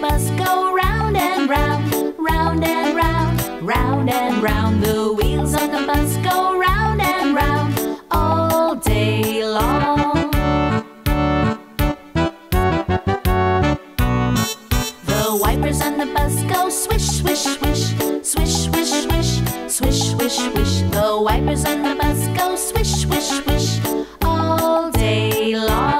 bus go round and round, round and round, round and round. The wheels on the bus go round and round all day long. The wipers on the bus go swish, swish, swish, swish, swish, swish, swish, swish, swish. The wipers on the bus go swish, swish, swish all day long.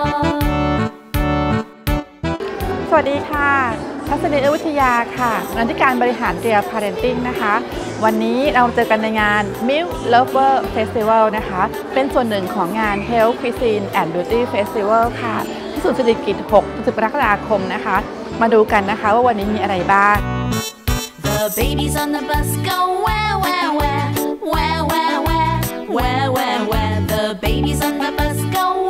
สวัสดีค่ะ ทัศนียวิทยาค่ะงานที่การบริหารเรีย Parenting นะคะ วันนี้เราเจอกันในงาน Milk Lover Festival นะคะ เป็นส่วนหนึ่งของงาน Health Cuisine and Beauty Festival ค่ะ ที่ศูนย์เศรษฐกิจ6 10กรกฎาคมนะคะ มาดูกันนะคะว่าวันนี้มีอะไรบ้าง The babies on the bus go where, where, where, where, where, where, where, where, where. The babies on the bus go where, where, where.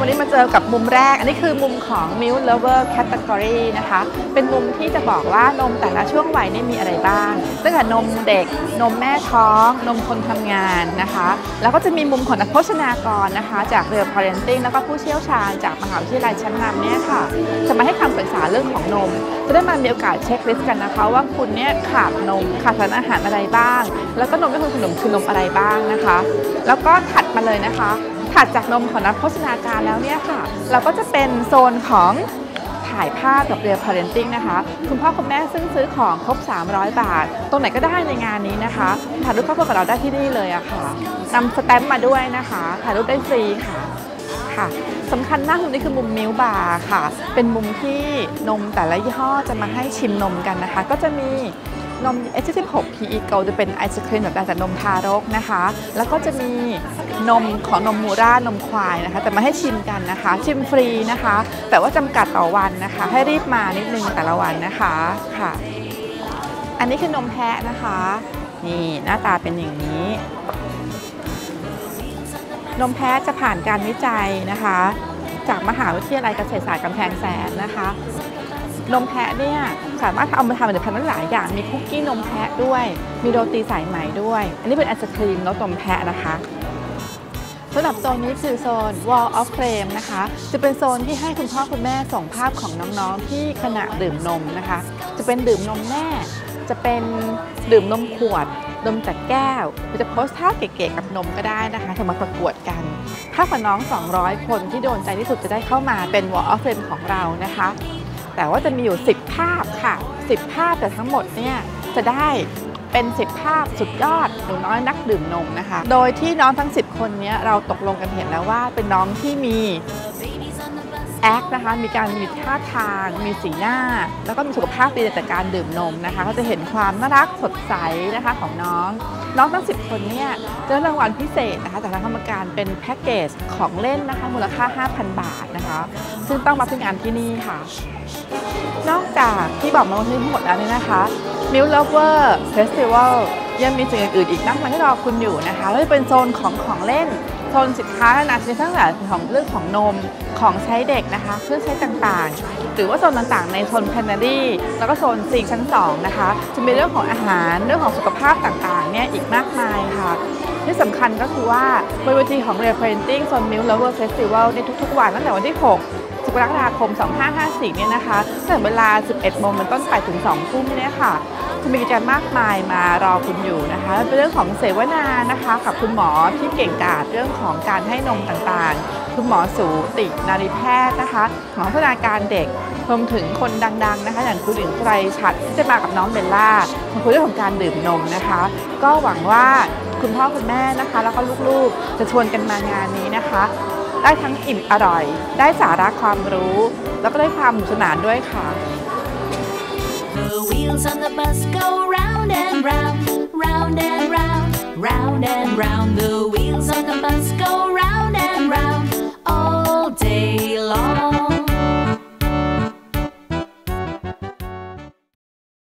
วันนี้มาเจอกับมุมแรก อันนี้คือมุมของ Milk Lover Category นะคะ เป็นมุมที่จะบอกว่านมแต่ละช่วงวัยนี่มีอะไรบ้าง ตั้งแต่นมเด็ก นมแม่ท้อง นมคนทำงานนะคะ แล้วก็จะมีมุมของนักโภชนากรนะคะ จากเรือ Parenting แล้วก็ผู้เชี่ยวชาญจากมหาวิทยาลัยชั้นนำเนี่ยค่ะ จะมาให้คำปรึกษาเรื่องของนม จะได้มามีโอกาสเช็คลิสต์กันนะคะ ว่าคุณเนี่ยขาดนม ขาดสารอาหารอะไรบ้าง แล้วก็นมที่คุณขนมคือนมอะไรบ้างนะคะ แล้วก็ถัดมาเลยนะคะ ถัดจากนมของนักโภชนาการแล้วเนี่ยค่ะ เราก็จะเป็นโซนของถ่ายภาพกับเรือ Parenting นะคะ คุณพ่อคุณแม่ซึ่งซื้อของครบ 300 บาท ตรงไหนก็ได้ในงานนี้นะคะถ่ายรูปครอบครัวกับเราได้ที่นี่เลยอะค่ะนำสแตมป์มาด้วยนะคะถ่ายรูปได้ฟรีค่ะค่ะสำคัญมากตรงนี้คือมุมมิลบาร์ค่ะ เป็นมุมที่นมแต่ละยี่ห้อจะมาให้ชิมนมกันนะคะ ก็จะมี นม H16 PE Go จะเป็นไอศครีมแบบจากนมทารกนะคะ แล้วก็จะมีนมของนมมูร่านมควายนะคะ แต่มาให้ชิมกันนะคะ ชิมฟรีนะคะ แต่ว่าจำกัดต่อวันนะคะ ให้รีบมานิดนึงแต่ละวันนะคะค่ะ อันนี้คือนมแพะนะคะ นี่หน้าตาเป็นอย่างนี้ นมแพะจะผ่านการวิจัยนะคะ จากมหาวิทยาลัยเกษตรศาสตร์กำแพงแสนนะคะ นมแพะเนี่ยสามารถเอามาทำเป็นผลิตภัณฑ์ได้หลายอย่าง มีคุกกี้นมแพะด้วย มีโรตีสายไหมด้วย อันนี้เป็นไอศครีมรสนมแพะนะคะสำหรับโซนนี้คือโซน wall of frame นะคะ จะเป็นโซนที่ให้คุณพ่อคุณแม่ส่งภาพของน้องๆที่ขณะดื่มนมนะคะ จะเป็นดื่มนมแม่ จะเป็นดื่มนมขวด นมจากแก้วหรือจะโพสท่าเก๋ๆกับนมก็ได้นะคะจะมาประกวดกัน ถ้ากับน้อง 200 คนที่โดนใจที่สุดจะได้เข้ามาเป็น wall of frame ของเรานะคะ แต่ว่าจะมีอยู่ 10 ภาพค่ะ 10 ภาพแต่ทั้งหมดเนี่ยจะได้เป็น 10 ภาพสุดยอดหนูน้อยนักดื่มนมนะคะ โดยที่น้องทั้ง 10 คนเนี้ยเราตกลงกันเห็นแล้วว่าเป็นน้องที่มี แอคนะคะมีการมีท่าทาง มีสีหน้า แล้วก็มีสุขภาพดีจากการดื่มนมนะคะก็จะเห็นความน่ารักสดใสนะคะของน้อง น้องทั้ง 10 คนเนี่ยจะได้รางวัลพิเศษนะคะจากทางกรรมการเป็นแพ็กเกจของเล่นนะคะมูลค่า 5,000 บาทนะคะ ซึ่งต้องมาที่งานที่นี่ค่ะ นอกจากที่บอกมาวันนี้ทั้งหมดแล้วเนี่ยนะคะ Milk Lover Festival ยังมีสิ่งอื่นอีกมากมายที่รอคุณอยู่นะคะไม่ว่าจะเป็นโซนของของเล่น โซนสินค้าอานาชนิดทั้งหลายของเรื่องของนมของใช้เด็กนะคะเครื่องใช้ต่างๆ หรือว่าโซนต่างๆ ในโซนแพน a รี่แล้วก็โซนซีชั้น2นะคะ จะมีเรื่องของอาหารเรื่องของสุขภาพต่างๆเนี่ยอีกมากมายค่ะที่สำคัญก็คือว่าบนเวทีของเรียลเพนติ้งโซน Milk Lover Festival ในทุกๆวันตั้งแต่วันที่ 6 กรกฎาคม 2554 เนี่ยนะคะตั้งแต่เวลา 11 โมงเป็นต้นไปถึง 2 ทุ่มเนี่ยค่ะจะมีกิจกรรมมากมายมารอคุณอยู่นะคะ เป็นเรื่องของเสวนานะคะ กับคุณหมอที่เก่งกาจเรื่องของการให้นมต่างๆ คุณหมอสูตินารีแพทย์นะคะ หมอพัฒนาการเด็กรวมถึงคนดังๆนะคะ อย่างคุณหญิงไกรฉัดที่จะมากับน้องเบลล่ามาคุยเรื่องของการดื่มนมนะคะ ก็หวังว่าคุณพ่อคุณแม่นะคะ แล้วก็ลูกๆ จะชวนกันมางานนี้นะคะ ได้ทั้งอิ่มอร่อย ได้สาระความรู้ แล้วก็ได้ความสนุกสนานด้วยค่ะ The wheels on the bus go round and round, round and round, round and round. The wheels on the bus